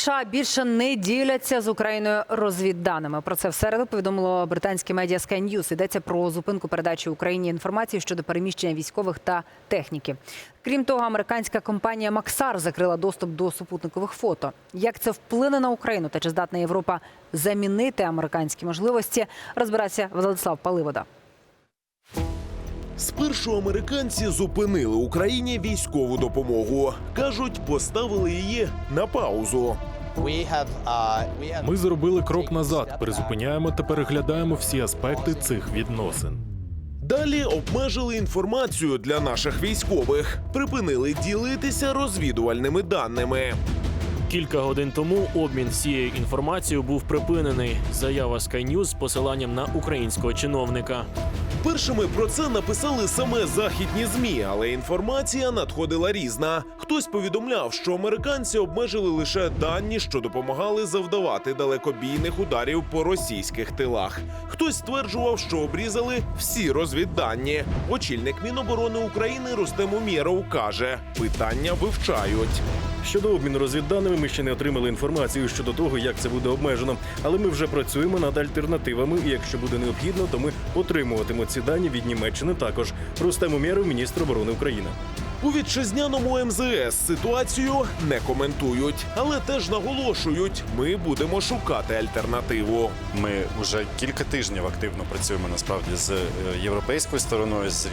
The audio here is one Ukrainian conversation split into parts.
США більше не діляться з Україною розвідданими. Про це в середу повідомило британське медіа Sky News. Йдеться про зупинку передачі Україні інформації щодо переміщення військових та техніки. Крім того, американська компанія Максар закрила доступ до супутникових фото. Як це вплине на Україну та чи здатна Європа замінити американські можливості? Розбирається Владислав Паливода. Спершу американці зупинили Україні військову допомогу. кажуть, поставили її на паузу. Ми зробили крок назад, призупиняємо та переглядаємо всі аспекти цих відносин. Далі обмежили інформацію для наших військових, припинили ділитися розвідувальними даними. Кілька годин тому обмін всією інформацією був припинений. Заява Sky News з посиланням на українського чиновника. Першими про це написали саме західні змі, але інформація надходила різна. Хтось повідомляв, що американці обмежили лише дані, що допомагали завдавати далекобійних ударів по російських тилах. Хтось стверджував, що обрізали всі розвіддані. Очільник Міноборони України Рустем Умєров каже, питання вивчають. Щодо обміну розвідданими, ми ще не отримали інформацію щодо того, як це буде обмежено. Але ми вже працюємо над альтернативами. І якщо буде необхідно, то ми отримуватимемо ці дані від Німеччини також. Рустем Умєров, міністр оборони України. У вітчизняному МЗС ситуацію не коментують, але теж наголошують, ми будемо шукати альтернативу. Ми вже кілька тижнів активно працюємо насправді з е, європейською стороною, з е,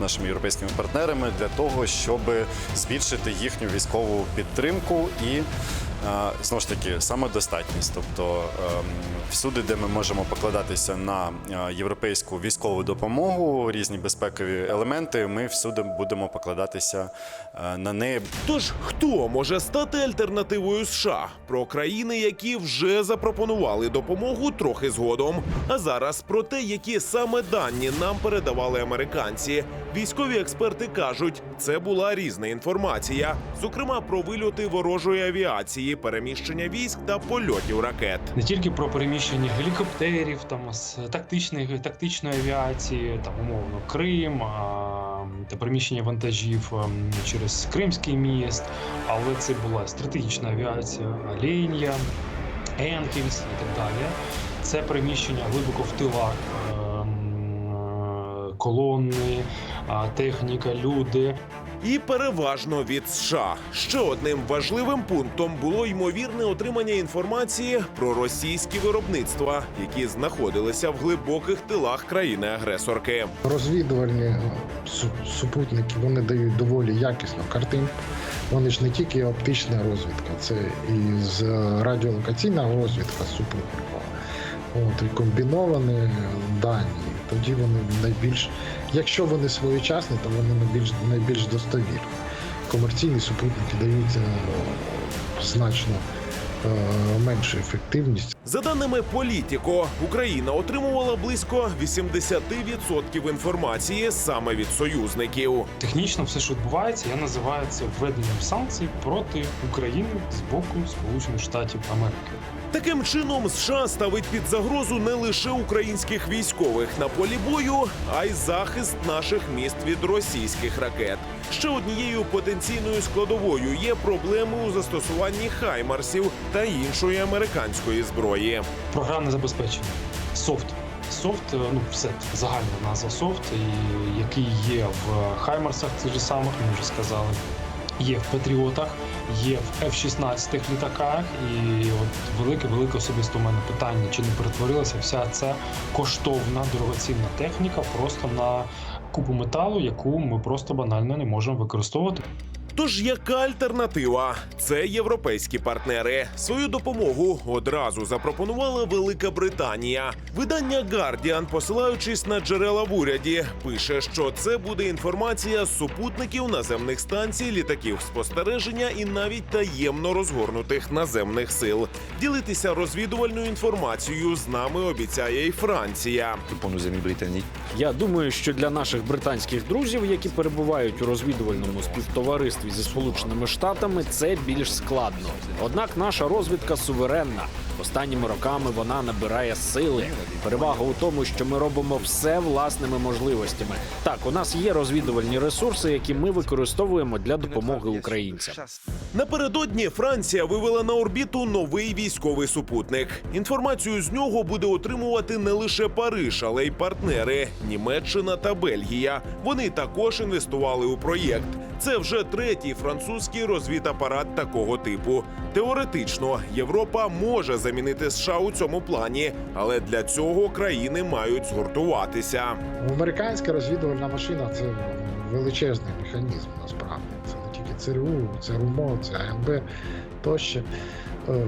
нашими європейськими партнерами для того, щоб збільшити їхню військову підтримку і знову ж таки самодостатність. Тобто ем, всюди, де ми можемо покладатися на е, європейську військову допомогу, різні безпекові елементи, ми всюди будемо покладатися е, на неї. Тож хто може стати альтернативою США? Про країни, які вже запропонували допомогу трохи згодом. А зараз про те, які саме дані нам передавали американці. Військові експерти кажуть, це була різна інформація, зокрема про вильоти ворожої авіації, переміщення військ та польотів ракет. не тільки про переміщення гелікоптерів, там з тактичної тактичної авіації, там умовно Крим а, та переміщення вантажів ем, через Кримський міст, але це була стратегічна авіація, Оленя, Енкельс і так далі. Це переміщення глибоко в тилах. ем, Колони, техніка, люди. І переважно від США. Ще одним важливим пунктом було ймовірне отримання інформації про російські виробництва, які знаходилися в глибоких тилах країни-агресорки. Розвідувальні супутники вони дають доволі якісну картинку. Вони ж не тільки оптична розвідка, це і з радіолокаційна розвідка супутникова. От, і комбіновані дані. Тоді вони найбільш, якщо вони своєчасні, то вони найбільш, найбільш достовірні. Комерційні супутники дають е, значно е, меншу ефективність. За даними Політіко, Україна отримувала близько 80% інформації саме від союзників. Технічно все, що відбувається, я називаю це введенням санкцій проти України з боку Сполучених Штатів Америки. Таким чином, США ставить під загрозу не лише українських військових на полі бою, а й захист наших міст від російських ракет. Ще однією потенційною складовою є проблеми у застосуванні хаймарсів та іншої американської зброї. Програмне забезпечення. Софт. Софт, е, ну все загальна назва софт, який є в Хаймарсах, цих же самих, ми вже сказали. Є в Патріотах, є в F-16 літаках, і от велике, велике особисто у мене питання, чи не перетворилася вся ця коштовна дорогоцінна техніка просто на купу металу, яку ми просто банально не можемо використовувати. Тож яка альтернатива? Це європейські партнери. Свою допомогу одразу запропонувала Велика Британія. Видання Guardian, посилаючись на джерела в уряді, пише, що це буде інформація з супутників наземних станцій, літаків спостереження і навіть таємно розгорнутих наземних сил. Ділитися розвідувальною інформацією з нами обіцяє і Франція. Я думаю, що для наших британських друзів, які перебувають у розвідувальному співтоваристві зі Сполученими Штатами, це більш складно. Однак наша розвідка суверенна. Останніми роками вона набирає сили. Перевага у тому, що ми робимо все власними можливостями. Так, у нас є розвідувальні ресурси, які ми використовуємо для допомоги українцям. Напередодні Франція вивела на орбіту новий військовий супутник. Інформацію з нього буде отримувати не лише Париж, але й партнери Німеччина та Бельгія. Вони також інвестували у проєкт. Це вже третій французький розвідапарат такого типу. Теоретично Європа може замінити США у цьому плані, але для цього країни мають згуртуватися. Американська розвідувальна машина це величезний механізм насправді. Це не тільки ЦРУ, це РУМО, це АНБ тощо. Е,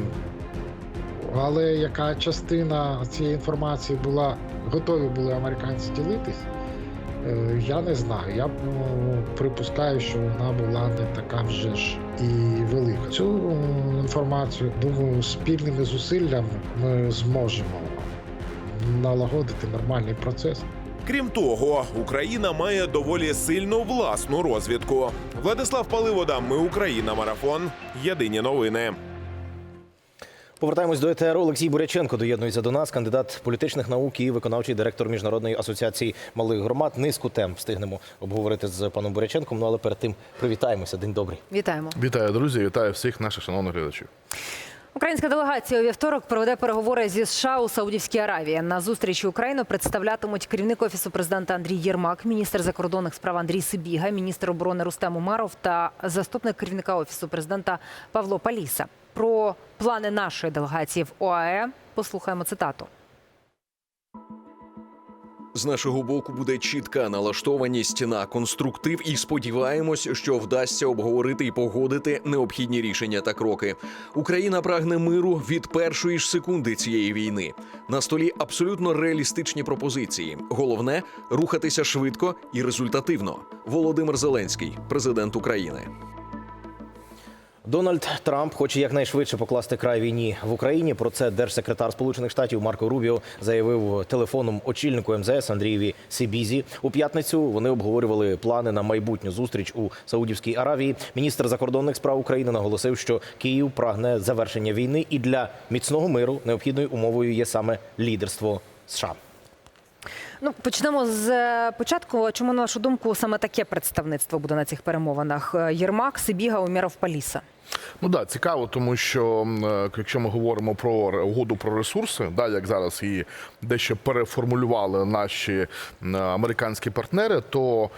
Але яка частина цієї інформації була готові були американці ділитись, я не знаю. Я ну, припускаю, що вона була не така вже ж і велика. Цю е, інформацію, думаю, спільними зусиллями ми зможемо налагодити нормальний процес. Крім того, Україна має доволі сильну власну розвідку. Владислав Паливода, ми Україна. Марафон. Єдині новини. Повертаємось до ЕТР. Олексій Буряченко доєднується до нас, кандидат політичних наук і виконавчий директор міжнародної асоціації малих громад. Низку тем встигнемо обговорити з паном Буряченком. Ну але перед тим привітаємося. День добрий. Вітаємо. Вітаю, друзі! Вітаю всіх наших шановних глядачів. Українська делегація у вівторок проведе переговори зі США у Саудівській Аравії. На зустрічі Україну представлятимуть керівник офісу президента Андрій Єрмак, міністр закордонних справ Андрій Сибіга, міністр оборони Рустем Умаров та заступник керівника офісу президента Павло Паліса. Про плани нашої делегації в ОАЕ послухаємо цитату. З нашого боку буде чітка налаштованість на конструктив, і сподіваємось, що вдасться обговорити і погодити необхідні рішення та кроки. Україна прагне миру від першої ж секунди цієї війни. На столі абсолютно реалістичні пропозиції. Головне рухатися швидко і результативно. Володимир Зеленський, президент України. Дональд Трамп хоче якнайшвидше покласти край війні в Україні. Про це держсекретар Сполучених Штатів Марко Рубіо заявив телефоном очільнику МЗС Андрієві Сибізі. У п'ятницю вони обговорювали плани на майбутню зустріч у Саудівській Аравії. Міністр закордонних справ України наголосив, що Київ прагне завершення війни, і для міцного миру необхідною умовою є саме лідерство США. Ну, почнемо з е, початку. Чому на вашу думку саме таке представництво буде на цих перемовинах? Е, Єрмак, Сибіга, Умєров, Паліса. Ну да, цікаво, тому що е, якщо ми говоримо про угоду про ресурси, да, як зараз її дещо переформулювали наші американські партнери, то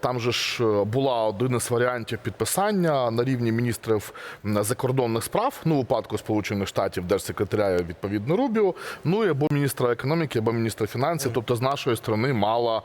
там же ж е, була один із варіантів підписання на рівні міністрів закордонних справ, ну у випадку Сполучених Штатів, держсекретаря відповідно Рубіо, ну і або міністра економіки, або міністра фінансів. Тобто з нашої сторони мала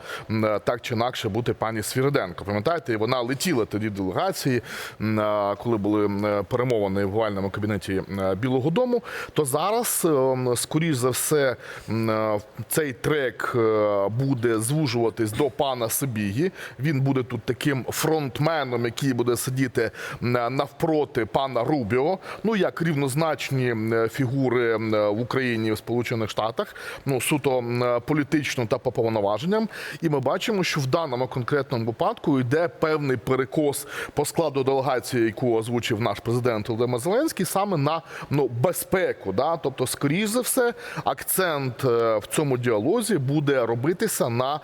так чи інакше бути пані Свіриденко. Пам'ятаєте, і вона летіла тоді в делегації, е, коли були перемовини в овальному кабінеті е, Білого Дому. То зараз, е, скоріш за все, е, цей трек е, буде звужуватись до пана Сибігі. Він буде тут таким фронтменом, який буде сидіти навпроти пана Рубіо. Ну як рівнозначні фігури в Україні в Сполучених Штатах, ну суто політично та по повноваженням. І ми бачимо, що в даному конкретному випадку йде певний перекос по складу делегації, яку озвучив наш президент Володимир Зеленський, саме на ну безпеку. Да? Тобто, скоріш за все, акцент е, в цьому діалозі буде робитися на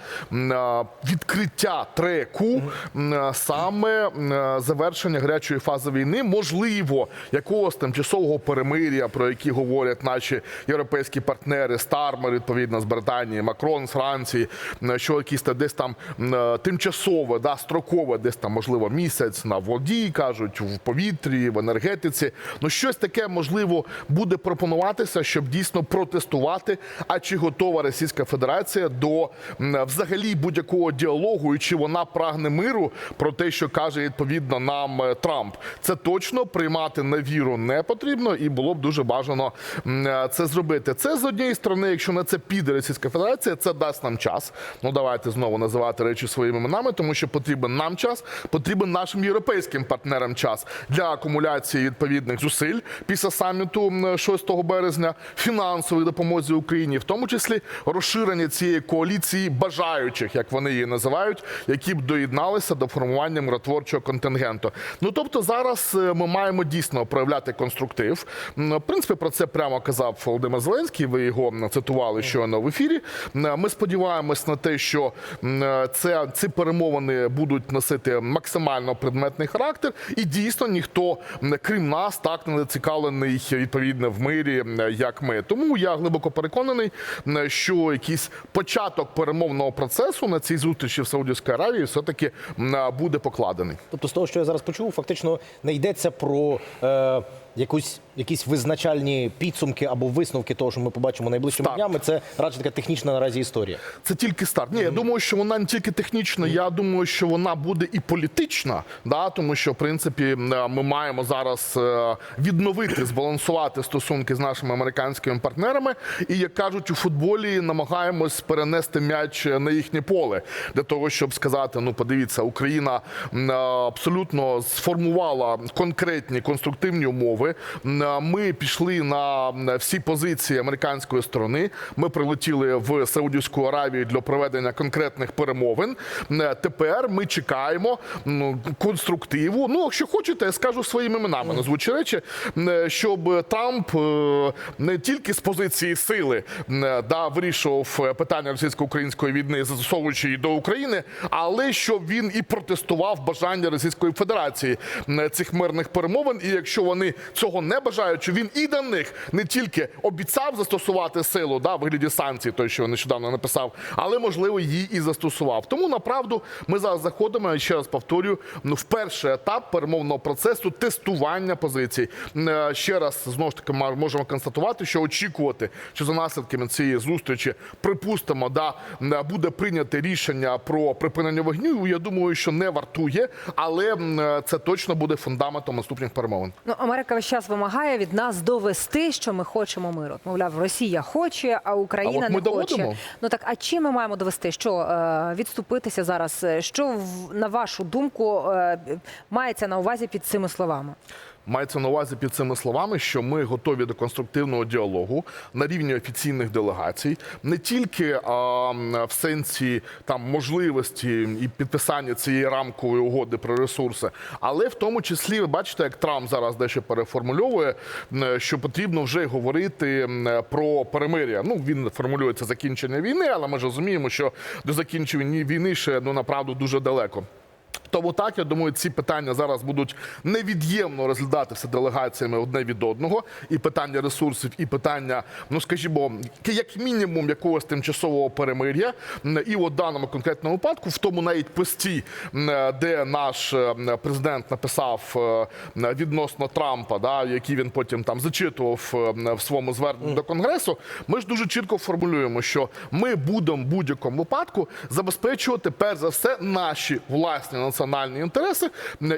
відкриття треку е, саме е, завершення гарячої фази війни, можливо, якогось тимчасового перемир'я, про які говорять наші європейські партнери, Стармер, відповідно з Британії, Макрон з Франції, що якісь десь там тимчасове, да, строкове, десь там можливо місяць на воді, кажуть, в повітрі, в енергетиці. Ну щось таке можливо буде пропонуватися, щоб дійсно протестувати. А чи готова Російська Федерація до взагалі будь-якого діалогу, і чи вона прагне миру про те, що каже відповідно нам е, Трамп? Це точно приймати на віру не потрібно, і було б дуже бажано е, це зробити. Це з однієї сторони, якщо на це піде Російська Федерація, це дасть нам час. Ну давайте знову називати речі своїми іменами, тому що потрібен нам час, потрібен нашим європейським партнерам час для акумуляції відповідних зусиль після саміту м, 6 березня, фінансової допомозі Україні, в тому числі розширення цієї коаліції бажаючих, як вони її називають, які б доєдналися до формування миротворчого контингенту. Ну тобто зараз е, ми маємо дійсно проявляти конструктив. В принципі, про це прямо казав Володимир Зеленський. Ви його цитували щойно в ефірі. Ми сподіваємось на те, що це ці перемовини будуть носити максимально предметний характер, і дійсно ніхто м, крім нас так не зацікавлений відповідно в мирі, як ми. Тому я глибоко переконаний, що якийсь початок перемовного процесу на цій зустрічі в Саудівській Аравії все таки буде покладений. Тобто, з того, що я зараз почув, фактично не йдеться про е, якусь, якісь визначальні підсумки або висновки того, що ми побачимо найближчими Так. днями. Це радше така технічна наразі історія. Це тільки старт. Ні, я думаю, що вона не тільки технічна, я думаю, що вона буде і політична, да, тому що в принципі е, ми маємо зараз е, відновити, збалансувати стосунки з нашими американськими партнерами. І як кажуть, у футболі намагаємось перенести м'яч на їхнє поле для того, щоб сказати: ну, подивіться, Україна е, абсолютно сформувала конкретні конструктивні умови. Е, Ми пішли на всі позиції американської сторони. Ми прилетіли в Саудівську Аравію для проведення конкретних перемовин. Е, Тепер ми чекаємо конструктиву. Ну, якщо хочете, я скажу своїми іменами назвучі речі, е, щоб Трамп е, не тільки з позиції сили да, вирішував питання російсько-української війни, застосовуючи її до України, але щоб він і протестував бажання Російської Федерації цих мирних перемовин. І якщо вони цього не бажають, що він і до них не тільки обіцяв застосувати силу да, в вигляді санкцій, той, що нещодавно написав, але можливо її і застосував. Тому направду ми зараз заходимо. Ще раз повторюю, ну в перший етап перемовного процесу тестування позицій. Е, Ще раз знову ж таки можемо констатувати, що очікувати, що за наслідками цієї зустрічі, припустимо, да буде прийняте рішення про припинення вогню. Я думаю, що не вартує, але е, це точно буде фундаментом наступних перемовин. Ну, Америка весь час вимагає від нас довести, що ми хочемо миру. От, Мовляв, Росія хоче, а Україна А не доводимо. хоче. Ну так, а чим ми маємо довести? Що е, відступитися зараз? Е, Що на вашу думку е, мається на увазі під цими словами? Мається на увазі під цими словами, що ми готові до конструктивного діалогу на рівні офіційних делегацій, не тільки а, в сенсі там можливості і підписання цієї рамкової угоди про ресурси, але в тому числі ви бачите, як Трамп зараз дещо переформульовує, що потрібно вже говорити про перемир'я. Ну він формулює це закінчення війни, але ми ж розуміємо, що до закінчення війни ще ну направду дуже далеко. Тому так, я думаю, ці питання зараз будуть невід'ємно розглядатися делегаціями одне від одного. І питання ресурсів, і питання, ну скажімо, як мінімум якогось тимчасового перемир'я. І от даному конкретному випадку, в тому навіть пості, де наш е, президент написав е, відносно Трампа, да, який він потім там зачитував е, в своєму зверненні до Конгресу, ми ж дуже чітко формулюємо, що ми будемо в будь-якому випадку забезпечувати перш за все наші власні національні інтереси.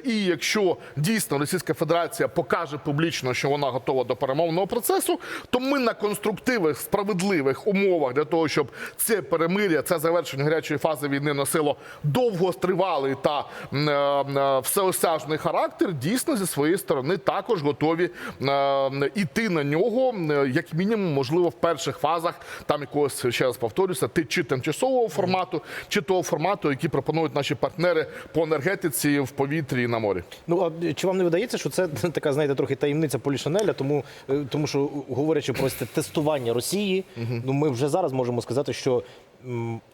І якщо дійсно Російська Федерація покаже публічно, що вона готова до перемовного процесу, то ми на конструктивних справедливих умовах для того, щоб це перемир'я, це завершення гарячої фази війни носило довгостривалий та е, е, всеосяжний характер, дійсно зі своєї сторони також готові е, іти на нього, як мінімум, можливо, в перших фазах там якогось ще раз повторюся, ти чи тимчасового формату, чи того формату, який пропонують наші партнери по енергетиці в повітрі і на морі. Ну а чи вам не видається, що це така, знаєте, трохи таємниця Полішанеля, тому, е, тому що говорячи про тестування Росії, ну ми вже зараз можемо сказати, що.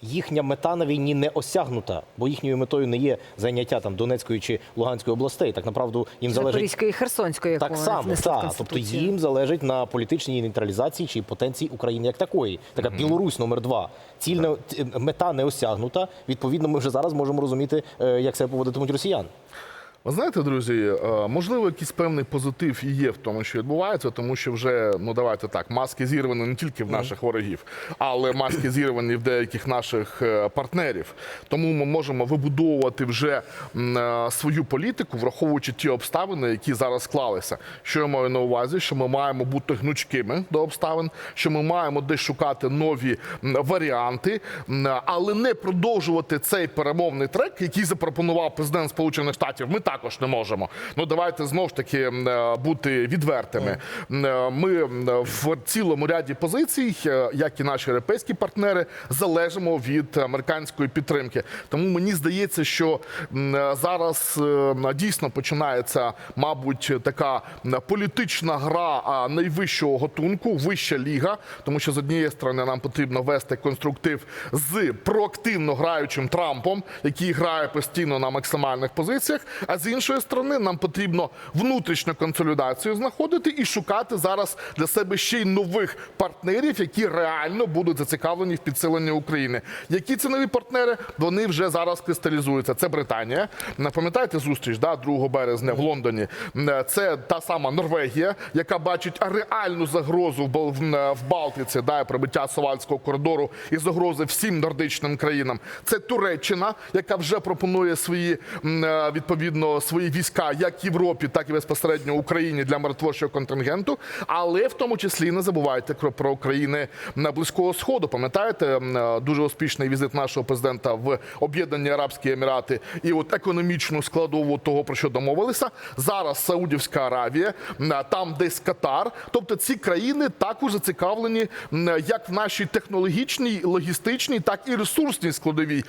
Їхня мета на війні не осягнута, бо їхньою метою не є заняття там Донецької чи Луганської областей. Так направду їм залежить Запорізької і Херсонської, так само, так. Тобто їм залежить на політичній нейтралізації чи потенції України як такої. Така Білорусь номер два. Ціль не мета не осягнута. Відповідно, ми вже зараз можемо розуміти, е, як себе поводитимуть росіяни. Ви знаєте, друзі, е, можливо, якийсь певний позитив і є в тому, що відбувається, тому що вже ну давайте так, маски зірвані не тільки в наших ворогів, але маски зірвані в деяких наших е, партнерів. Тому ми можемо вибудовувати вже е, свою політику, враховуючи ті обставини, які зараз склалися. Що я маю на увазі, що ми маємо бути гнучкими до обставин, що ми маємо десь шукати нові варіанти, але не продовжувати цей перемовний трек, який запропонував президент Сполучених Штатів. Ми так також не можемо. Ну давайте знову ж таки е, бути відвертими. Е, Ми в цілому ряді позицій, е, як і наші європейські партнери, залежимо від американської підтримки. Тому мені здається, що зараз дійсно починається, мабуть, така політична гра найвищого готунку, вища ліга, тому що з однієї сторони нам потрібно вести конструктив з проактивно граючим Трампом, який грає постійно на максимальних позиціях. А з іншої сторони, нам потрібно внутрішню консолідацію знаходити і шукати зараз для себе ще й нових партнерів, які реально будуть зацікавлені в підсиленні України. Які це нові партнери? Вони вже зараз кристалізуються. Це Британія. Пам'ятаєте зустріч да, 2 березня в Лондоні? Це та сама Норвегія, яка бачить реальну загрозу в Бал- в- в Балтиці, да, і пробиття Сувальського коридору і загрози всім нордичним країнам. Це Туреччина, яка вже пропонує свої м, е, відповідно свої війська як Європі, так і безпосередньо Україні для миротворчого контингенту. Але в тому числі не забувайте про- країни на близького сходу. Пам'ятаєте е, дуже успішний візит нашого президента в Об'єднані Арабські Емірати і от економічну складову того, про що домовилися. Зараз Саудівська Аравія, там десь Катар. Тобто ці країни також зацікавлені як в нашій технологічній, логістичній, так і ресурсній складовій.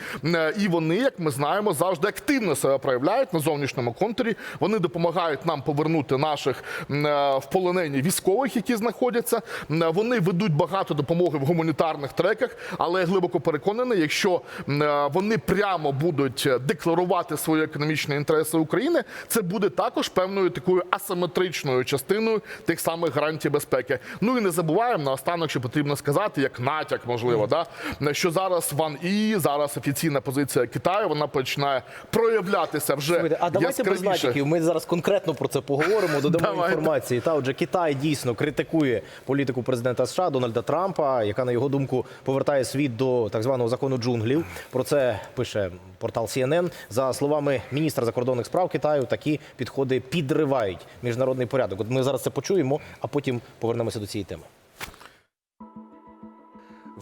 І вони, як ми знаємо, завжди активно себе проявляють на зовнішньому контурі. Вони допомагають нам повернути наших е, в полонені військових, які знаходяться. Вони ведуть багато допомоги в гуманітарних треках, але я глибоко переконаний, якщо е, вони прямо будуть декларувати свої економічні інтереси України, це буде також певною такою асиметричною частиною тих самих гарантій безпеки. Ну і не забуваємо наостанок, що потрібно сказати, як натяк, можливо, да що зараз Ван і зараз офіційна позиція Китаю вона починає проявлятися вже давайте без натяків. Ми зараз конкретно про це поговоримо. Додамо Давайте. інформації. Та отже, Китай дійсно критикує політику президента США Дональда Трампа, яка на його думку повертає світ до так званого закону джунглів. Про це пише портал CNN. За словами міністра закордонних справ Китаю, такі підходи підривають міжнародний порядок. От ми зараз це почуємо, а потім повернемося до цієї теми.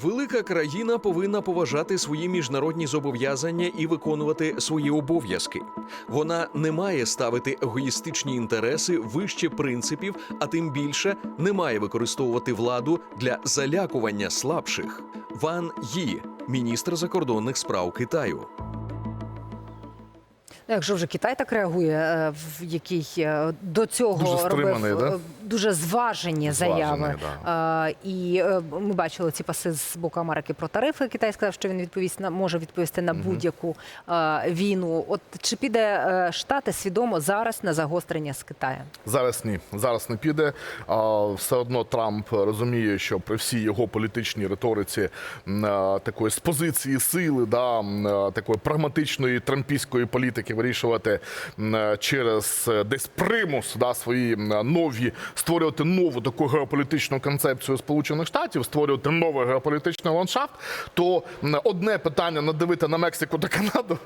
Велика країна повинна поважати свої міжнародні зобов'язання і виконувати свої обов'язки. Вона не має ставити егоїстичні інтереси вище принципів, а тим більше не має використовувати владу для залякування слабших. Ван Ї, міністр закордонних справ Китаю. Ну, Якщо вже Китай так реагує, е, в який е, до цього Дуже робив да? е, дуже зважені Зважений, заяви. Е, І ми бачили ці паси з боку Америки про тарифи. Китай сказав, що він відповість на може відповісти на будь-яку війну. От чи піде Штати свідомо зараз на загострення з Китаєм? Зараз ні, зараз не піде. Все одно Трамп розуміє, що при всій його політичній риториці такої з позиції сили, да, такої прагматичної трампійської політики вирішувати через е, десь примус да, свої нові створювати нову таку геополітичну концепцію Сполучених Штатів, створювати новий геополітичний ландшафт. То одне питання надивити на Мексику та Канаду,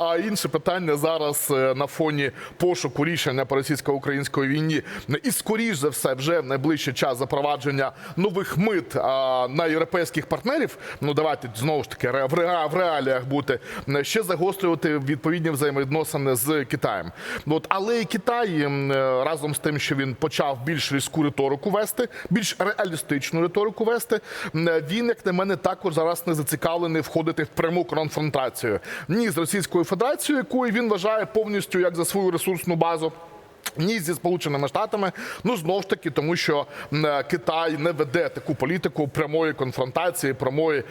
а інше питання зараз е, на фоні пошуку рішення по російсько-української війні і скоріш за все вже в найближчий час запровадження нових мит на європейських партнерів. Ну давайте знову ж таки в реаліях бути ще загострювати відповідні взаємовідносини з Китаєм. Ну, От але і Китай е, разом з тим, що він почав більш різку риторику вести, більш реалістичну риторику вести. е, Він, як на мене, також зараз не зацікавлений входити в пряму конфронтацію ні з Російською Федерацією, якою він вважає повністю як за свою ресурсну базу. Ні зі сполученими штатами, ну знов ж таки, тому що е, Китай не веде таку політику прямої конфронтації, прямої е,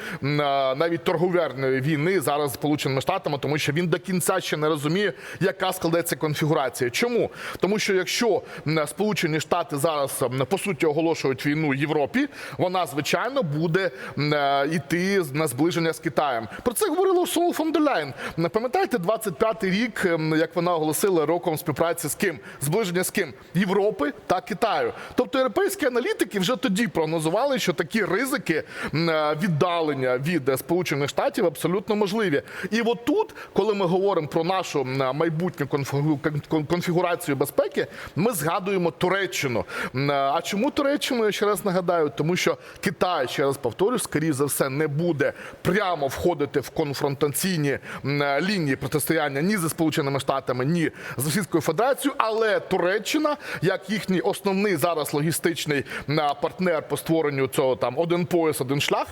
навіть торговельної війни зараз з сполученими штатами, тому що він до кінця ще не розуміє, яка складеться конфігурація. Чому? Тому що якщо Сполучені Штати зараз по суті оголошують війну Європі, вона звичайно буде е, йти на зближення з Китаєм. Про це говорила Урсула фон дер Ляйн. Пам'ятаєте, 25-й рік, як вона оголосила роком співпраці з ким? Зближення з ким Європи та Китаю. Тобто європейські аналітики вже тоді прогнозували, що такі ризики е, віддалення від е, Сполучених Штатів абсолютно можливі. І от тут, коли ми говоримо про нашу майбутню конфігу- конфігурацію безпеки, ми згадуємо Туреччину. Е, А чому Туреччину? Я ще раз нагадаю, тому що Китай, ще раз повторю, скоріше за все, не буде прямо входити в конфронтаційні е, лінії протистояння ні зі Сполученими Штатами, ні з Російською Федерацією, але Туреччина, як їхній основний зараз логістичний партнер по створенню цього там один пояс, один шлях,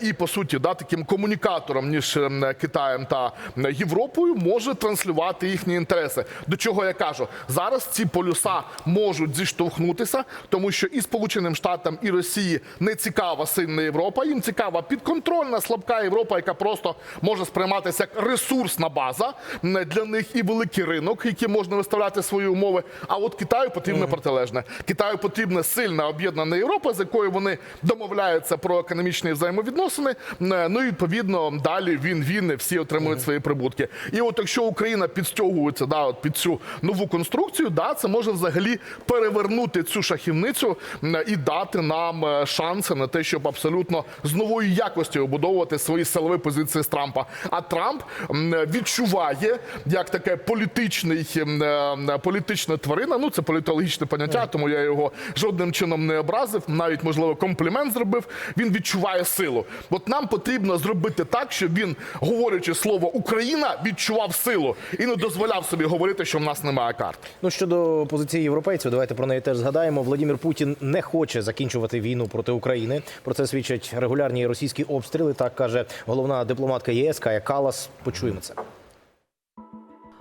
і по суті, да, таким комунікатором між Китаєм та Європою, може транслювати їхні інтереси. До чого я кажу, зараз ці полюса можуть зіштовхнутися, тому що і Сполученим Штатам, і Росії не цікава сильна Європа. Їм цікава підконтрольна, слабка Європа, яка просто може сприйматися як ресурсна база для них і великий ринок, який можна виставляти свої умови. А от Китаю потрібне протилежне. Китаю потрібна сильна об'єднана Європа, з якою вони домовляються про економічні взаємовідносини. Ну і відповідно далі він він всі отримують свої прибутки. І от якщо Україна підстягується да, от під цю нову конструкцію, да, це може взагалі перевернути цю шахівницю і дати нам е, шанси на те, щоб абсолютно з новою якостю обудовувати свої силові позиції з Трампа. А Трамп відчуває як таке політичний е, політична тварина. Ну це політологічне поняття, тому я його жодним чином не образив. Навіть можливо комплімент зробив. Він відчуває силу. От нам потрібно зробити так, щоб він, говорячи слово Україна, відчував силу і не дозволяв собі говорити, що в нас немає карт. Ну щодо позиції європейців, давайте про неї теж згадаємо. Владимир Путін не хоче закінчувати війну проти України. Про це свідчать регулярні російські обстріли. Так каже головна дипломатка ЄС Кая Калас. Почуємо це.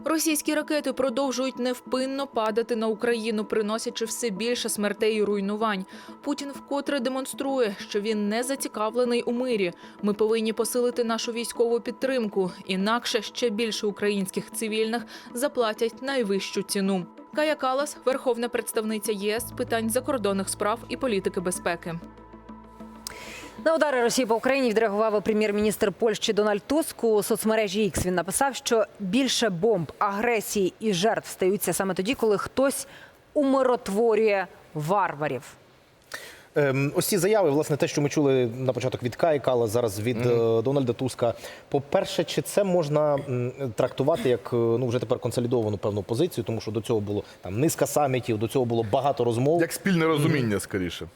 Російські ракети продовжують невпинно падати на Україну, приносячи все більше смертей і руйнувань. Путін вкотре демонструє, що він не зацікавлений у мирі. Ми повинні посилити нашу військову підтримку, інакше ще більше українських цивільних заплатять найвищу ціну. Кая Калас, верховна представниця ЄС з питань закордонних справ і політики безпеки. На удари Росії по Україні відреагував прем'єр-міністр Польщі Дональд Туск у соцмережі X. Він написав, що більше бомб, агресії і жертв стаються саме тоді, коли хтось умиротворює варварів. Ем, ось ці заяви, власне, те, що ми чули на початок від Каї Кала, зараз від е, Дональда Туска. По-перше, чи це можна трактувати як е, ну вже тепер консолідовану певну позицію, тому що до цього було там низка самітів, до цього було багато розмов. Як спільне розуміння, скоріше.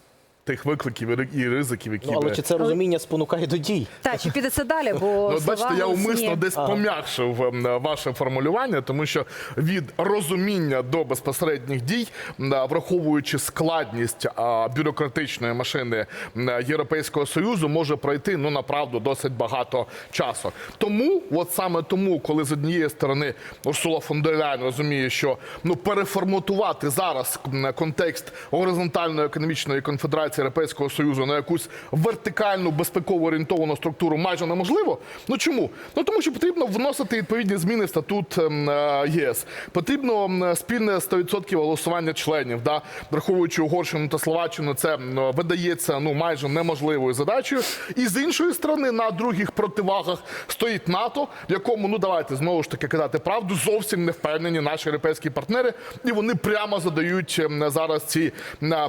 Тих викликів і ризиків, які Ну, але би- чи це розуміння спонукає до дій? Та чи піде це далі? Бо Ну, от слова бачите, я голосні. умисно десь пом'якшив ем, ваше формулювання, тому що від розуміння до безпосередніх дій, м, враховуючи складність а, бюрократичної машини м, Європейського союзу, може пройти ну направду досить багато часу. Тому, от саме тому, коли з однієї сторони Урсула фон дер Ляйн розуміє, що ну переформатувати зараз м, контекст горизонтальної економічної конфедерації Європейського союзу на якусь вертикальну безпеково орієнтовану структуру майже неможливо. Ну чому? Ну тому що потрібно вносити відповідні зміни в статут ем, е, ЄС. Потрібно спільне 100% голосування членів. Да? Враховуючи Угорщину та Словаччину, це видається ну майже неможливою задачею. І з іншої сторони, на других противагах стоїть НАТО, в якому ну давайте знову ж таки казати правду, зовсім не впевнені наші європейські партнери, і вони прямо задають ем, зараз ці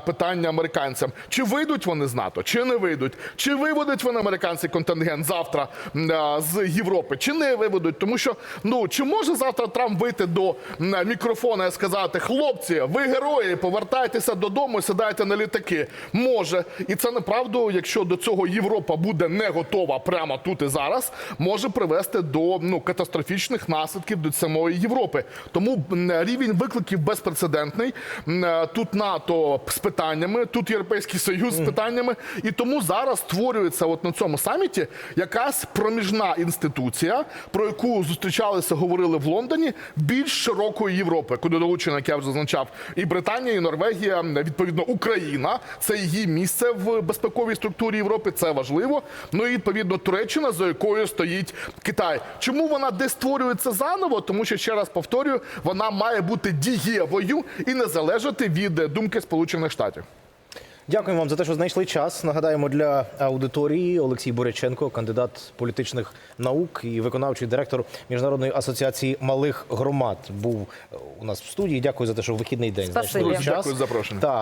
питання американцям. Чи вийдуть вони з НАТО, чи не вийдуть, чи виведуть вони американський контингент завтра а, з Європи, чи не виведуть? Тому що ну чи може завтра Трамп вийти до мікрофона і сказати: хлопці, ви герої, повертайтеся додому, сідайте на літаки. Може, і це неправду, якщо до цього Європа буде не готова прямо тут і зараз, може привести до ну катастрофічних наслідків до самої Європи. Тому рівень викликів безпрецедентний. Тут НАТО з питаннями, тут Європейський Союз з питаннями, і тому зараз створюється от на цьому саміті якась проміжна інституція, про яку зустрічалися, говорили в Лондоні, більш широкої Європи, куди долучена, як я вже зазначав, і Британія, і Норвегія, відповідно, Україна. Це її місце в безпековій структурі Європи. Це важливо. Ну і відповідно Туреччина, за якою стоїть Китай. Чому вона де створюється заново? Тому що ще раз повторюю, вона має бути дієвою і не залежати від думки Сполучених Штатів. Дякуємо вам за те, що знайшли час. Нагадаємо для аудиторії Олексій Боряченко, кандидат політичних наук і виконавчий директор міжнародної асоціації малих громад, був у нас в студії. Дякую за те, що в вихідний день Спасибо. знайшли час. Дякую за запрошення.